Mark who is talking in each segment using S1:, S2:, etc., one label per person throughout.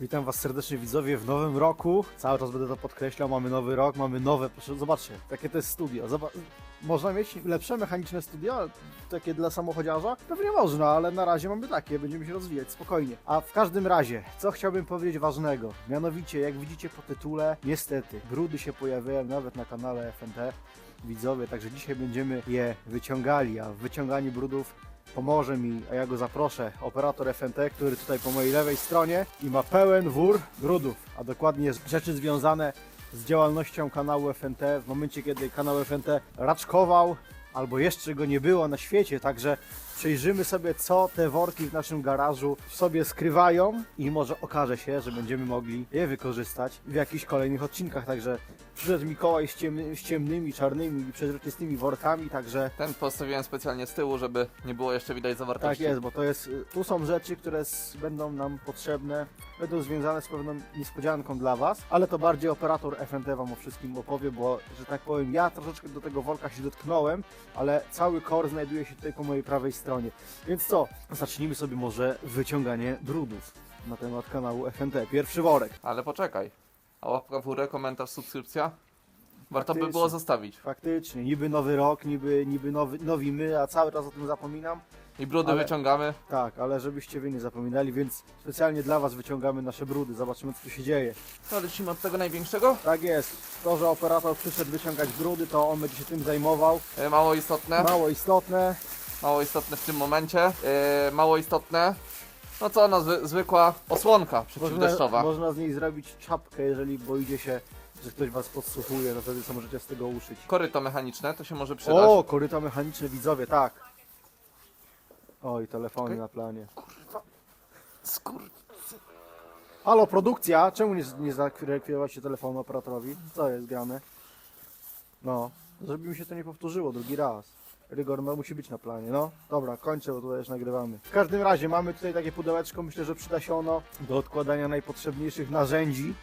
S1: Witam was serdecznie widzowie w nowym roku. Cały czas będę to podkreślał, mamy nowy rok, mamy nowe, proszę zobaczcie, jakie to jest studio. Zoba można mieć lepsze mechaniczne studio, takie dla samochodziarza? Pewnie można, ale na razie mamy takie, będziemy się rozwijać spokojnie. A w każdym razie, co chciałbym powiedzieć ważnego? Mianowicie, jak widzicie po tytule, niestety, brudy się pojawiają nawet na kanale FNT widzowie, także dzisiaj będziemy je wyciągali, a w wyciąganiu brudów pomoże mi, a ja go zaproszę, operator FNT, który tutaj po mojej lewej stronie i ma pełen wór brudów, a dokładnie rzeczy związane z działalnością kanału FNT w momencie, kiedy kanał FNT raczkował albo jeszcze go nie było na świecie, także przejrzymy sobie, co te worki w naszym garażu w sobie skrywają i może okaże się, że będziemy mogli je wykorzystać w jakichś kolejnych odcinkach, także przyszedł Mikołaj z, ciemny, z ciemnymi, czarnymi i przezroczystymi workami, także
S2: Ten postawiłem specjalnie z tyłu, żeby nie było jeszcze widać zawartości.
S1: tak jest, bo to jest, y, tu są rzeczy, które s- będą nam potrzebne, będą związane z pewną niespodzianką dla Was, ale to bardziej operator FNT Wam o wszystkim opowie, bo, że tak powiem, ja troszeczkę do tego worka się dotknąłem, ale cały core znajduje się tutaj po mojej prawej stronie. Więc co, zacznijmy sobie może wyciąganie brudów na temat kanału FNT. Pierwszy worek.
S2: Ale poczekaj. A łapka w górę, komentarz, subskrypcja? Warto by
S1: Faktycznie.
S2: było zostawić.
S1: Faktycznie, niby nowy rok, niby, niby nowy, nowi my, a cały czas o tym zapominam.
S2: I brudy
S1: Ale-
S2: wyciągamy.
S1: Tak, ale żebyście Wy nie zapominali, więc specjalnie dla Was wyciągamy nasze brudy. Zobaczymy, co tu się dzieje.
S2: To lecimy od tego największego.
S1: Tak jest. To, że operator przyszedł wyciągać brudy, to on będzie się tym zajmował.
S2: E, Mało istotne.
S1: Mało istotne.
S2: Mało istotne w tym momencie. E, Mało istotne. No co, no zwy, zwykła osłonka
S1: Można,
S2: przeciwdeszczowa.
S1: można z niej zrobić czapkę, jeżeli boicie się, że ktoś Was podsłuchuje, to wtedy co możecie z tego uszyć.
S2: Koryto mechaniczne, to się może przydać.
S1: O, koryta mechaniczne, widzowie, tak. Oj, telefony
S2: Okej.
S1: na planie.
S2: Skur...
S1: Halo, produkcja! Czemu nie, nie zarekwirować telefonu operatorowi? Co jest grane? No, żeby mi się to nie powtórzyło drugi raz. Rygor no, musi być na planie, no. Dobra, kończę, bo tutaj już nagrywamy. W każdym razie mamy tutaj takie pudełeczko, myślę, że przyda się ono do odkładania najpotrzebniejszych narzędzi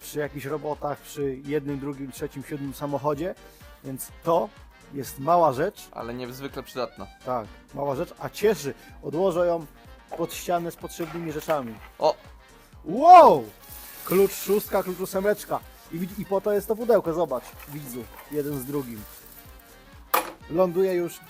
S1: przy jakichś robotach, przy jednym, drugim, trzecim, siódmym samochodzie. Więc to jest mała rzecz,
S2: Ale niezwykle przydatna.
S1: tak, mała rzecz, a cieszy. Odłożę ją pod ścianę z potrzebnymi rzeczami.
S2: O,
S1: Wow! Klucz szóstka, klucz ósemeczka. I, I po to jest to pudełko, zobacz, widzu, jeden z drugim. Ląduje już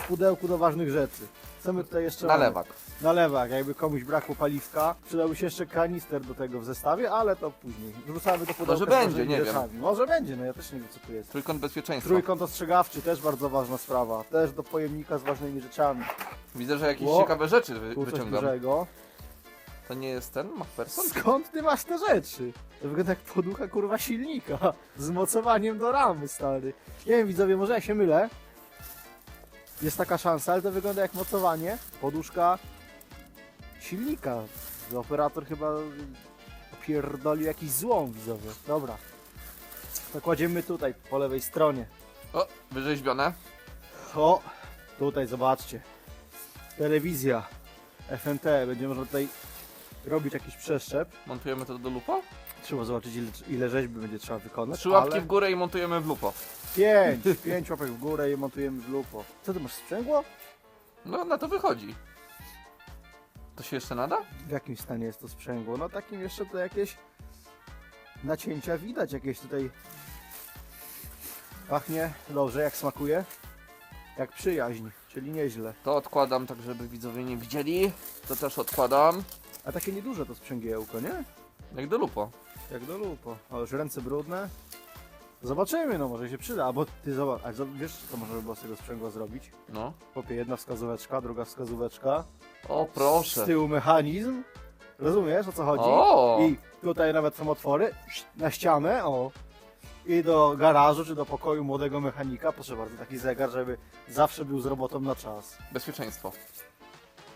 S1: w pudełku do ważnych rzeczy. Co my tutaj jeszcze mamy?
S2: nalewak.
S1: Nalewak, jakby komuś brakło paliwka. Przydałby się jeszcze kanister do tego w zestawie, ale to później. Wrzucamy do pudełka
S2: Może
S1: z
S2: będzie, nie wiem.
S1: rzeczami. Może będzie, no ja też nie wiem co tu jest.
S2: Trójkąt bezpieczeństwa.
S1: Trójkąt ostrzegawczy, też bardzo ważna sprawa. Też do pojemnika z ważnymi rzeczami.
S2: Widzę, że jakieś
S1: Ło.
S2: ciekawe rzeczy wy,
S1: Tu coś
S2: wyciągam.
S1: dużego.
S2: To nie jest ten MacPherson?
S1: Skąd ty masz te rzeczy? To wygląda jak poducha kurwa silnika. Z mocowaniem do ramy, stary. Nie wiem, widzowie, może ja się mylę. Jest taka szansa, ale to wygląda jak mocowanie. Poduszka silnika. Operator chyba opierdolił jakiś złom, widzowie. Dobra. To kładziemy tutaj, po lewej stronie.
S2: O, wyrzeźbione.
S1: O, tutaj zobaczcie. Telewizja FNT. Będzie można tutaj robić jakiś przeszczep.
S2: Montujemy to do lupo?
S1: Trzeba zobaczyć ile, ile rzeźby będzie trzeba wykonać.
S2: Trzy łapki
S1: ale
S2: w górę i montujemy w lupo.
S1: Pięć, pięć łapek w górę i montujemy w lupo. Co ty masz sprzęgło?
S2: No, na to wychodzi. To się jeszcze nada?
S1: W jakim stanie jest to sprzęgło? No takim jeszcze to jakieś nacięcia widać, jakieś tutaj pachnie dobrze, jak smakuje? Jak przyjaźń, czyli nieźle.
S2: To odkładam tak, żeby widzowie nie widzieli. To też odkładam.
S1: A takie nieduże to sprzęgiełko, nie?
S2: Jak do lupo.
S1: Jak do lupo. O, już ręce brudne. Zobaczymy, no może się przyda. Albo ty zobacz, a wiesz co można by było z tego sprzęgła zrobić?
S2: No.
S1: Popie jedna wskazóweczka, druga wskazóweczka.
S2: O,
S1: Z
S2: proszę.
S1: tyłu mechanizm. Rozumiesz o co chodzi?
S2: O!
S1: I tutaj nawet są otwory na ścianę, o. I do garażu czy do pokoju młodego mechanika, proszę bardzo, taki zegar, żeby zawsze był z robotą na czas.
S2: Bezpieczeństwo.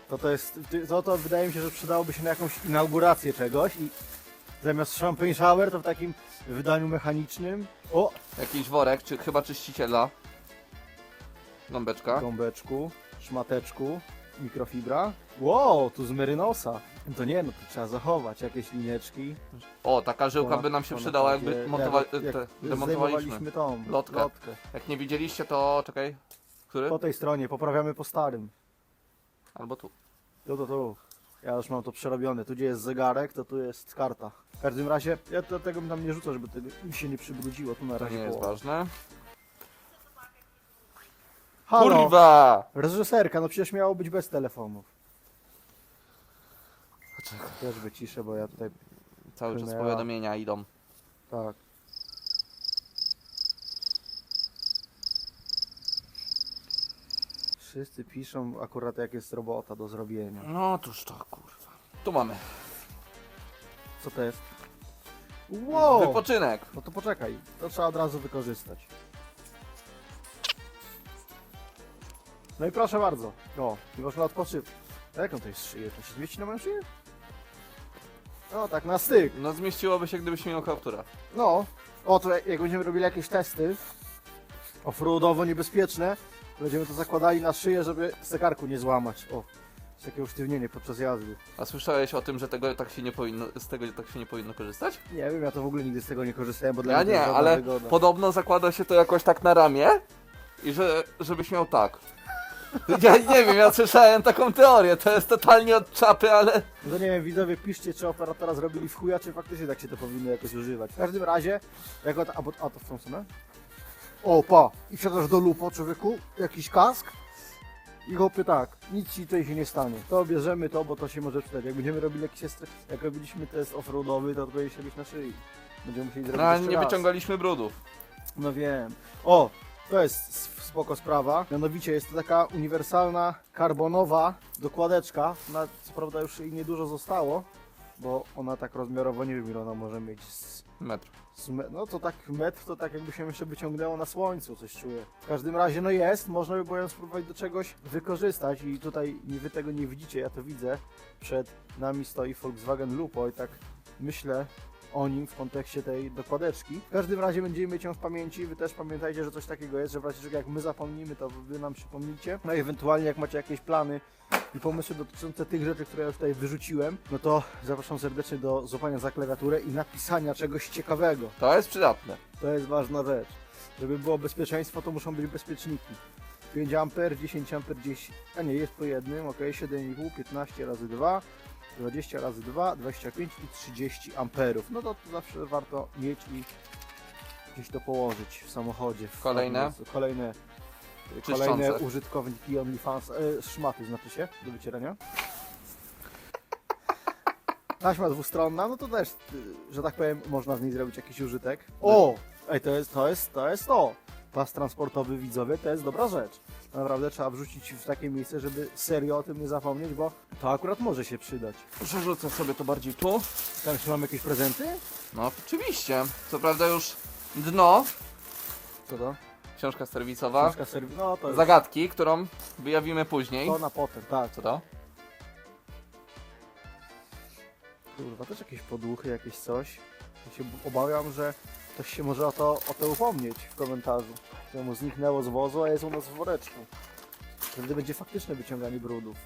S1: To to jest, to, to wydaje mi się, że przydałoby się na jakąś inaugurację czegoś i zamiast champagne shower to w takim wydaniu mechanicznym. O,
S2: Jakiś worek, czy chyba czyściciela. Gąbeczka.
S1: gąbeczku, szmateczku, mikrofibra. Wow, tu z merynosa. To nie, no to trzeba zachować, jakieś linieczki.
S2: O, taka żyłka by nam się przydała,
S1: takie-
S2: jakby montowa...
S1: jak- jak
S2: te, demontowaliśmy.
S1: zdejmowaliśmy tą
S2: Lotkę.
S1: lotkę.
S2: Jak nie widzieliście, to czekaj. Który?
S1: Po tej stronie, poprawiamy po starym.
S2: Albo tu.
S1: Tu, tu, tu. Ja już mam to przerobione. Tu gdzie jest zegarek, to tu jest karta. W każdym razie, ja to, tego bym tam nie rzucał, żeby tego mi się nie przybrudziło. Tu na
S2: To
S1: razie
S2: nie jest
S1: połowa.
S2: ważne.
S1: Halo!
S2: Kurwa!
S1: Reżyserka, no przecież miało być bez telefonów. Też wyciszę, bo ja tutaj...
S2: Cały czas powiadomienia idą.
S1: Tak. Wszyscy piszą akurat jak jest robota do zrobienia.
S2: No tuż to kurwa. Tu mamy.
S1: Co to jest? Wow!
S2: Wypoczynek.
S1: No to poczekaj, to trzeba od razu wykorzystać. No i proszę bardzo. O, i można odpoczywać. Jaką to jest szyję? To się zmieści na moją szyję? No tak, na styk.
S2: No zmieściłoby się, gdybyś miał kaptura.
S1: No. O, to jak jak będziemy robili jakieś testy offroadowo niebezpieczne, będziemy to zakładali na szyję, żeby zegarku nie złamać. O, jest takie usztywnienie podczas jazdy.
S2: A słyszałeś o tym, że tego tak się nie powinno, z tego tak się nie powinno korzystać?
S1: Nie wiem, ja to w ogóle nigdy z tego nie korzystałem, bo dla
S2: Ja
S1: mnie to
S2: nie,
S1: jest żadna
S2: ale
S1: wygoda.
S2: podobno zakłada się to jakoś tak na ramię i że, żebyś miał tak. Ja nie wiem, ja słyszałem taką teorię, to jest totalnie od czapy, ale...
S1: No to nie wiem, widzowie, piszcie, czy operatora zrobili w chuja, czy faktycznie tak się to powinno jakoś używać. W każdym razie, jak o, a, bo, a to w tą stronę? O, pa! I wsiadasz do lupo, człowieku, jakiś kask i chłopie tak, nic ci tutaj się nie stanie. To bierzemy to, bo to się może przydać. Jak będziemy robili jakiś test, jak robiliśmy test offroadowy, to powinien się być na szyi. Będziemy musieli zrobić
S2: No,
S1: jeszcze
S2: nie
S1: raz.
S2: wyciągaliśmy brudów.
S1: No wiem. O, to jest s- spoko sprawa. Mianowicie jest to taka uniwersalna, karbonowa dokładeczka. Na, co prawda już jej niedużo zostało, bo ona tak rozmiarowo, nie wiem ile ona może mieć. Z,
S2: Metr.
S1: z me, no to tak metr, to tak jakby się jeszcze wyciągnęło na słońcu, coś czuję. W każdym razie, no jest, można by było ją spróbować do czegoś wykorzystać i tutaj nie, wy tego nie widzicie, ja to widzę. Przed nami stoi Volkswagen Lupo i tak myślę, o nim w kontekście tej dokładeczki. W każdym razie będziemy mieć ją w pamięci. Wy też pamiętajcie, że coś takiego jest, że w razie czego jak my zapomnimy, to wy nam przypomnicie. No i ewentualnie jak macie jakieś plany i pomysły dotyczące tych rzeczy, które ja już tutaj wyrzuciłem, no to zapraszam serdecznie do złapania za klawiaturę i napisania czegoś ciekawego.
S2: To jest przydatne.
S1: To jest ważna rzecz. Żeby było bezpieczeństwo, to muszą być bezpieczniki. 5 A, 10 A, 10, a nie, jest po jednym, ok, 7,5, 15 razy 2, 20 razy 2, 25 i 30 amperów. No to, to zawsze warto mieć i gdzieś to położyć w samochodzie. W
S2: Kolejne?
S1: miejscu. Kolejne.
S2: Czyszczące.
S1: Kolejne użytkowniki OnlyFans, e, szmaty znaczy się, do wycierania. Taśma dwustronna, no to też, y, że tak powiem, można z niej zrobić jakiś użytek. O! Ej, to jest, to jest, to jest to! Pas transportowy widzowie, to jest dobra rzecz. Naprawdę trzeba wrzucić w takie miejsce, żeby serio o tym nie zapomnieć, bo to akurat może się przydać.
S2: Przerzucę sobie to bardziej tu.
S1: Tam jeszcze mamy jakieś prezenty?
S2: No oczywiście. Co prawda już dno,
S1: Co to?
S2: Książka serwisowa,
S1: Książka serwi... No to jest
S2: zagadki, którą wyjawimy później.
S1: to na potem, tak.
S2: Co to?
S1: Kurwa, też jakieś podłuchy, jakieś coś. Ja się obawiam, że ktoś się może o to, o to upomnieć w komentarzu. Że mu zniknęło z wozu, a jest u nas w woreczku. Wtedy będzie faktyczne wyciąganie brudów.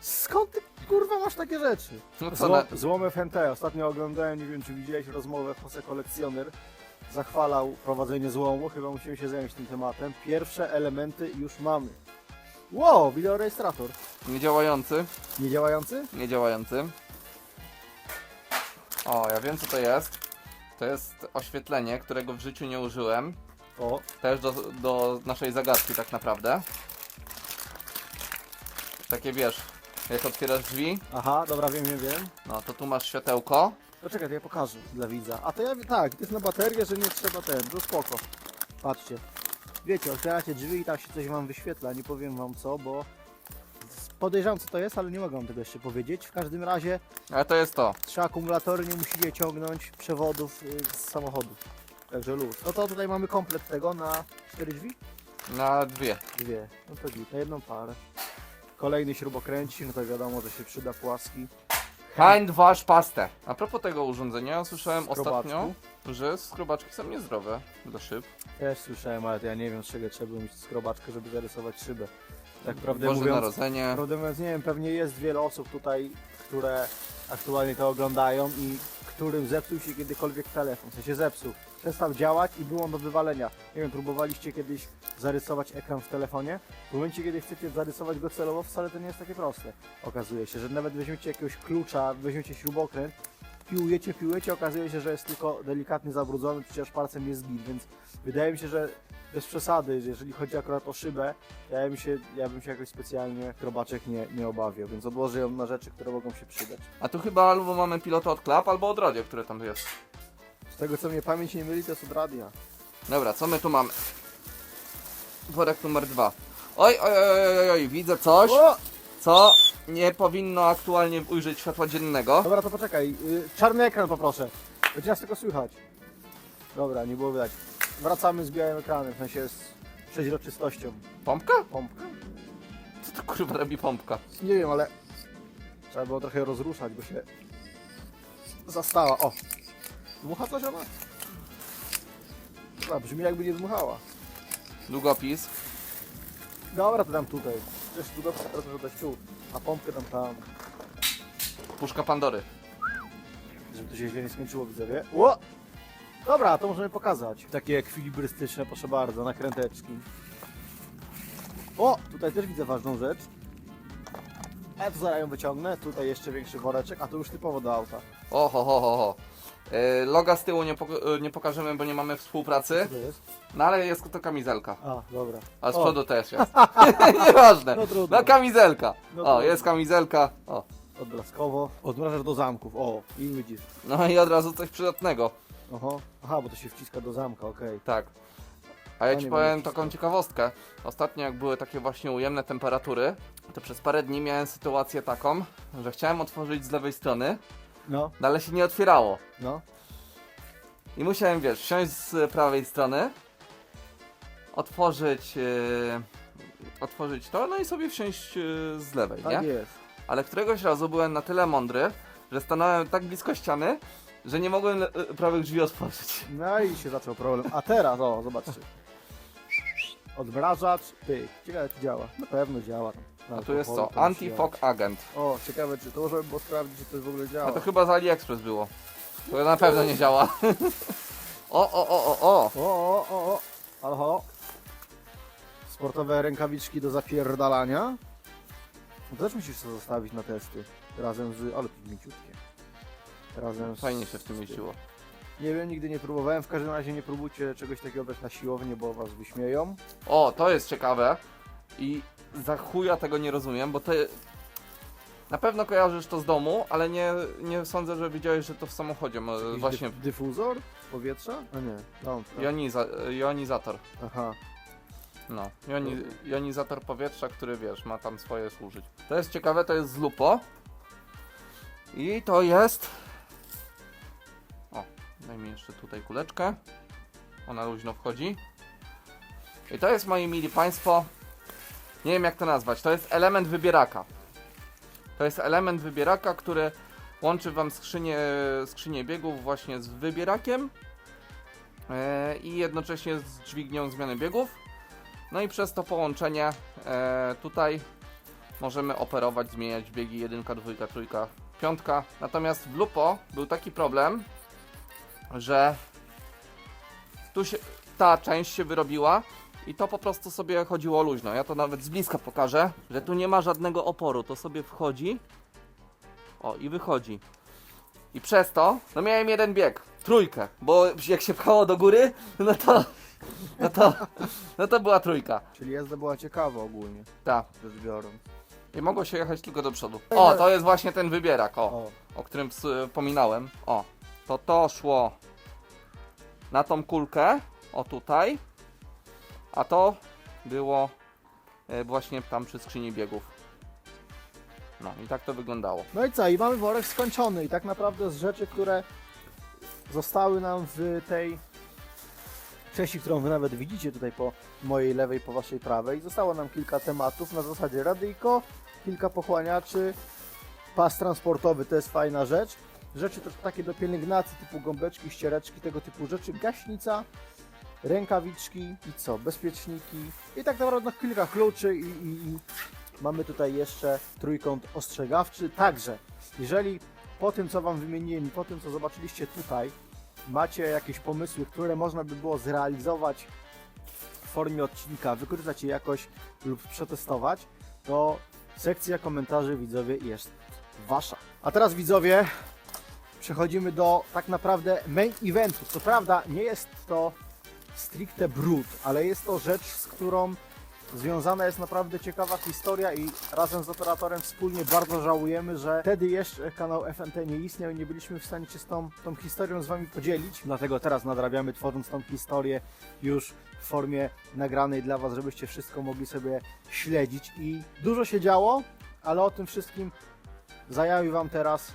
S1: Skąd ty kurwa masz takie rzeczy?
S2: No co
S1: Zło,
S2: na...
S1: złomy FNT. Ostatnio oglądałem, nie wiem czy widziałeś rozmowę Jose Kolekcjoner. Zachwalał prowadzenie złomu, chyba musimy się zająć tym tematem. Pierwsze elementy już mamy. Wow, wideorejestrator.
S2: Niedziałający.
S1: Niedziałający?
S2: Niedziałający. O, ja wiem co to jest. To jest oświetlenie, którego w życiu nie użyłem.
S1: O,
S2: Też do, do naszej zagadki tak naprawdę. Takie wiesz, jak otwierasz drzwi,
S1: aha, dobra, wiem, wiem, wiem.
S2: no to tu masz światełko.
S1: To czekaj, to ja pokażę dla widza. A to ja, tak, to jest na baterię, że nie trzeba ten, to spoko. Patrzcie. Wiecie, otwieracie drzwi i tam się coś wam wyświetla, nie powiem wam co, bo podejrzewam co to jest, ale nie mogę wam tego jeszcze powiedzieć. W każdym razie
S2: Ale to jest to.
S1: trzy akumulatory, nie musicie ciągnąć przewodów y, z samochodu. Także luz. No to tutaj mamy komplet tego na cztery drzwi?
S2: Na dwie.
S1: Dwie. No to git, na jedną parę. Kolejny śrubokręci, no to wiadomo, że się przyda płaski.
S2: Kind wash pastę. A propos tego urządzenia, słyszałem ostatnio, że skrobaczki są niezdrowe do szyb.
S1: Też słyszałem, ale ja nie wiem z czego trzeba mieć skrobaczkę, żeby zarysować szybę. Tak prawdę
S2: Boże
S1: mówiąc,
S2: Narodzenie.
S1: prawdę mówiąc, nie wiem, pewnie jest wiele osób tutaj, które aktualnie to oglądają i którym zepsuł się kiedykolwiek telefon. W sensie zepsuł. Przestał działać i był on do wywalenia. Nie wiem, próbowaliście kiedyś zarysować ekran w telefonie? W momencie, kiedy chcecie zarysować go celowo, wcale to nie jest takie proste. Okazuje się, że nawet weźmiecie jakiegoś klucza, weźmiecie śrubokręt, piłujecie, piłujecie, okazuje się, że jest tylko delikatnie zabrudzony, przecież palcem jest zgin, więc wydaje mi się, że bez przesady, że jeżeli chodzi akurat o szybę, ja bym się, ja bym się jakoś specjalnie krobaczek nie, nie obawiał, więc odłożę ją na rzeczy, które mogą się przydać.
S2: A tu chyba albo mamy pilota od klap, albo od radio, które tam jest.
S1: Z tego co mnie pamięć nie myli, to jest od radia.
S2: Dobra, co my tu mamy? Worek numer dwa. Oj, oj, oj, oj, oj, widzę coś,
S1: O!
S2: co nie powinno aktualnie ujrzeć światła dziennego.
S1: Dobra, to poczekaj. y, Czarny ekran poproszę. Będzie nas tylko słychać. Dobra, nie było widać. Wracamy z białym ekranem, w sensie z przeźroczystością.
S2: Pompka?
S1: Pompka?
S2: Co to kurwa robi pompka?
S1: Nie wiem, ale trzeba było trochę rozruszać, bo się zastała. O! Dmucha coś ona? Dobra, brzmi jakby nie dmuchała.
S2: Długopis.
S1: Dobra, to dam tutaj. Też długopis teraz może dać tu, a pompkę dam tam.
S2: Puszka Pandory.
S1: Żeby to się źle nie skończyło, widzowie. Ło! Dobra, to możemy pokazać. Takie ekwilibrystyczne, proszę bardzo, nakręteczki. O! Tutaj też widzę ważną rzecz. Ja tu zaraz ją wyciągnę. Tutaj jeszcze większy woreczek, a to już typowo do auta.
S2: O, ho, ho, ho, Yy, loga z tyłu nie, pok- yy, nie pokażemy, bo nie mamy współpracy.
S1: Co to jest?
S2: No ale jest to kamizelka.
S1: A, dobra.
S2: A z
S1: O.
S2: przodu też jest. Nieważne.
S1: No trudno.
S2: No kamizelka.
S1: No
S2: O,
S1: trudno.
S2: jest kamizelka. O.
S1: Odblaskowo. Odmrażasz do zamków. O, i widzisz.
S2: No i od razu coś przydatnego.
S1: Oho. Aha, bo to się wciska do zamka, okej.
S2: Tak. A ja
S1: No
S2: ci powiem taką ciekawostkę. Ostatnio jak były takie właśnie ujemne temperatury, to przez parę dni miałem sytuację taką, że chciałem otworzyć z lewej strony,
S1: No,
S2: no ale się nie otwierało.
S1: no.
S2: I musiałem, wiesz, wsiąść z prawej strony, otworzyć, yy, otworzyć to, no i sobie wsiąść yy, z lewej,
S1: Tak
S2: nie?
S1: jest.
S2: Ale któregoś razu byłem na tyle mądry, że stanąłem tak blisko ściany, że nie mogłem le- prawych drzwi otworzyć.
S1: No i się zaczął problem. A teraz, o, zobaczcie. Odmrażacz, pyk. Ciekawe czy działa. Na pewno działa. Na
S2: A tu jest co? Anti-Fog Agent.
S1: O, ciekawe czy to można by było sprawdzić, czy to w ogóle działa.
S2: A to chyba z AliExpress było. To na pewno nie działa. O, o, o, o, o.
S1: O, o, o, o. Alho. Sportowe rękawiczki do zapierdalania. No też musisz to zostawić na testy. Razem z... Ale to mięciutkie. Razem z...
S2: Fajnie się w tym mieściło.
S1: Nie wiem, nigdy nie próbowałem. W każdym razie nie próbujcie czegoś takiego brać na siłownię, bo was wyśmieją.
S2: O, to jest ciekawe. I za chuja tego nie rozumiem, bo ty na pewno kojarzysz to z domu, ale nie, nie sądzę, że widziałeś, że to w samochodzie. mo-
S1: Jakiś
S2: Właśnie
S1: dyf- dyfuzor z powietrza? A nie. Lampka.
S2: joniza, jonizator.
S1: Aha.
S2: No, joni, jonizator powietrza, który wiesz, ma tam swoje służyć. To jest ciekawe, to jest z Lupo. I to jest. O, daj mi jeszcze tutaj kuleczkę. Ona luźno wchodzi. I to jest, moi mili Państwo, nie wiem jak to nazwać, to jest element wybieraka. To jest element wybieraka, który łączy Wam skrzynię, skrzynię biegów właśnie z wybierakiem e, i jednocześnie z dźwignią zmiany biegów. No i przez to połączenie e, tutaj możemy operować, zmieniać biegi 1, 2, 3, 5. Natomiast w Lupo był taki problem, że tu się, ta część się wyrobiła i to po prostu sobie chodziło luźno. Ja to nawet z bliska pokażę, że tu nie ma żadnego oporu. To sobie wchodzi. O, i wychodzi. I przez to, no miałem jeden bieg, trójkę, bo jak się pchało do góry, no to, no to, no to była trójka.
S1: Czyli jazda była ciekawa ogólnie,
S2: Tak.
S1: biorąc.
S2: I mogło się jechać tylko do przodu. O, to jest właśnie ten wybierak, o,
S1: O,
S2: o którym wspominałem. O, to to szło na tą kulkę, o tutaj, a to było e, właśnie tam przy skrzyni biegów. No i tak to wyglądało.
S1: No i co? I mamy worek skończony i tak naprawdę z rzeczy, które zostały nam w tej części, którą wy nawet widzicie tutaj po mojej lewej, po waszej prawej, zostało nam kilka tematów na zasadzie radyjko, kilka pochłaniaczy, pas transportowy, to jest fajna rzecz. Rzeczy też takie do pielęgnacji typu gąbeczki, ściereczki, tego typu rzeczy, gaśnica, rękawiczki i co, bezpieczniki i tak naprawdę no, kilka kluczy i, i, i mamy tutaj jeszcze trójkąt ostrzegawczy. Także, jeżeli po tym, co Wam wymieniłem i po tym, co zobaczyliście tutaj, macie jakieś pomysły, które można by było zrealizować w formie odcinka, wykorzystać je jakoś lub przetestować, to sekcja komentarzy widzowie jest wasza. A teraz widzowie, przechodzimy do tak naprawdę main eventu. Co prawda nie jest to stricte brud, ale jest to rzecz, z którą związana jest naprawdę ciekawa historia i razem z operatorem wspólnie bardzo żałujemy, że wtedy jeszcze kanał FNT nie istniał i nie byliśmy w stanie się z tą, tą historią z Wami podzielić. Dlatego teraz nadrabiamy, tworząc tą historię już w formie nagranej dla Was, żebyście wszystko mogli sobie śledzić i dużo się działo, ale o tym wszystkim zajawi Wam teraz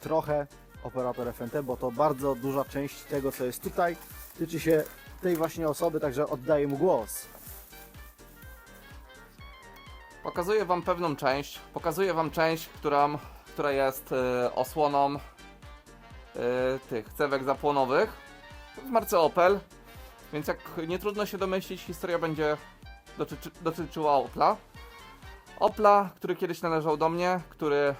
S1: trochę operator FNT, bo to bardzo duża część tego, co jest tutaj, tyczy się tej właśnie osoby, także oddaję mu głos.
S2: Pokazuję Wam pewną część. Pokazuję Wam część, która, która jest e, osłoną e, tych cewek zapłonowych w marce Opel. Więc jak nie trudno się domyślić, historia będzie dotyczy, dotyczyła Opla. Opla, który kiedyś należał do mnie, który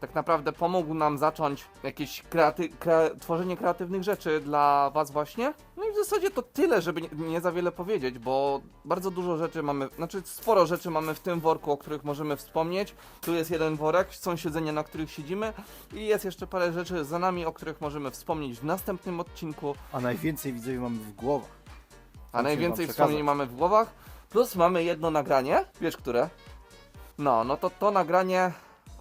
S2: tak naprawdę pomógł nam zacząć jakieś kreaty, kre, tworzenie kreatywnych rzeczy dla Was właśnie. No i w zasadzie to tyle, żeby nie, nie za wiele powiedzieć, bo bardzo dużo rzeczy mamy, znaczy sporo rzeczy mamy w tym worku, o których możemy wspomnieć. Tu jest jeden worek, są siedzenia, na których siedzimy i jest jeszcze parę rzeczy za nami, o których możemy wspomnieć w następnym odcinku,
S1: A najwięcej widzowie mamy w głowach.
S2: a najwięcej wspomnień mamy w głowach. Plus mamy jedno nagranie, wiesz które? No, no to to nagranie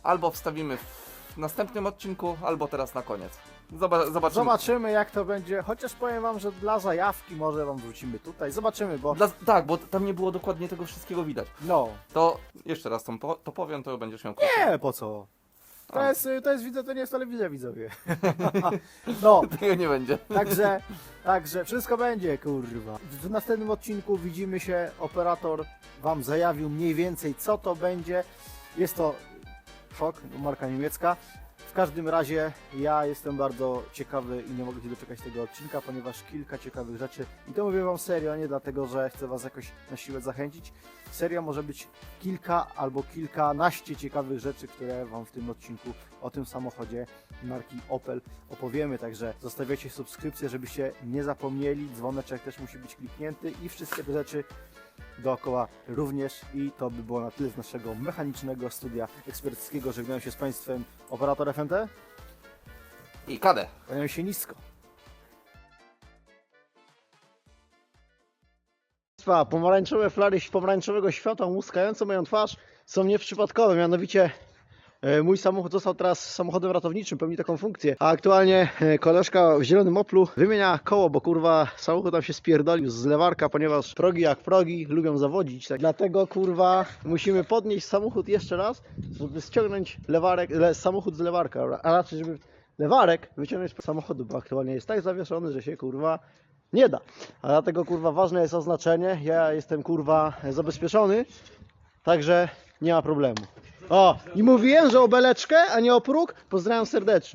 S2: albo wstawimy w następnym odcinku, albo teraz na koniec. Zoba- zobaczymy.
S1: Zobaczymy jak to będzie, chociaż powiem wam, że dla zajawki może wam wrzucimy tutaj. Zobaczymy, bo
S2: Dla, tak, bo tam nie było dokładnie tego wszystkiego widać.
S1: no,
S2: To jeszcze raz to, po, to powiem, to będziesz miał krócej.
S1: nie, po co? To
S2: A.
S1: jest, to jest, widzę, to nie jest telewizja widzowie. no,
S2: Tego nie będzie.
S1: także, także wszystko będzie, kurwa. W następnym odcinku widzimy się, operator wam zajawił mniej więcej co to będzie. Jest to szok, marka niemiecka. W każdym razie ja jestem bardzo ciekawy i nie mogę się doczekać tego odcinka, ponieważ kilka ciekawych rzeczy, i to mówię wam serio, nie dlatego, że chcę was jakoś na siłę zachęcić. Serio może być kilka albo kilkanaście ciekawych rzeczy, które wam w tym odcinku o tym samochodzie marki Opel opowiemy, także zostawiacie subskrypcję, żebyście nie zapomnieli, dzwoneczek też musi być kliknięty i wszystkie te rzeczy dookoła również i to by było na tyle z naszego mechanicznego studia eksperckiego. Żegnam się z Państwem operator FMT,
S2: I kadę.
S1: kłaniam się nisko. Pomarańczowe flary pomarańczowego światła muskające moją twarz są nieprzypadkowe, mianowicie mój samochód został teraz samochodem ratowniczym, pełni taką funkcję, a aktualnie e, koleżka w zielonym Oplu wymienia koło, bo kurwa samochód tam się spierdolił z lewarka, ponieważ progi jak progi lubią zawodzić, tak. dlatego kurwa musimy podnieść samochód jeszcze raz, żeby ściągnąć lewarek, le, samochód z lewarka, a raczej żeby lewarek wyciągnąć z samochodu, bo aktualnie jest tak zawieszony, że się kurwa nie da. A dlatego kurwa ważne jest oznaczenie. Ja jestem kurwa zabezpieczony, także nie ma problemu. O, i mówiłem, że o beleczkę, a nie o próg. Pozdrawiam serdecznie.